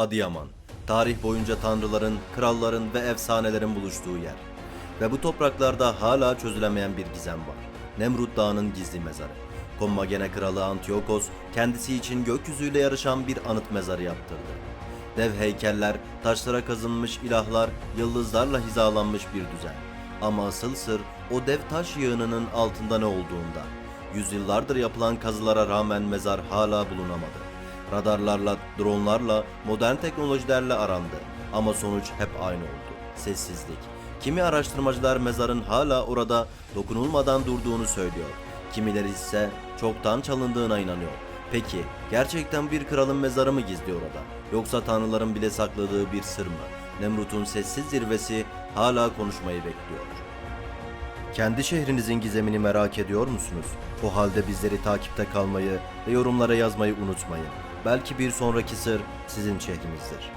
Adıyaman, tarih boyunca tanrıların, kralların ve efsanelerin buluştuğu yer. Ve bu topraklarda hala çözülemeyen bir gizem var. Nemrut Dağı'nın gizli mezarı. Kommagene kralı Antiyokos kendisi için gökyüzüyle yarışan bir anıt mezarı yaptırdı. Dev heykeller, taşlara kazınmış ilahlar, yıldızlarla hizalanmış bir düzen. Ama asıl sır o dev taş yığınının altında ne olduğunda. Yüzyıllardır yapılan kazılara rağmen mezar hala bulunamadı. Radarlarla, dronlarla, modern teknolojilerle arandı. Ama sonuç hep aynı oldu. Sessizlik. Kimi araştırmacılar mezarın hala orada dokunulmadan durduğunu söylüyor. Kimileri ise çoktan çalındığına inanıyor. Peki gerçekten bir kralın mezarı mı gizli orada? Yoksa tanrıların bile sakladığı bir sır mı? Nemrut'un sessiz zirvesi hala konuşmayı bekliyor. Kendi şehrinizin gizemini merak ediyor musunuz? O halde bizleri takipte kalmayı ve yorumlara yazmayı unutmayın. Belki bir sonraki sır sizin şehrinizdir.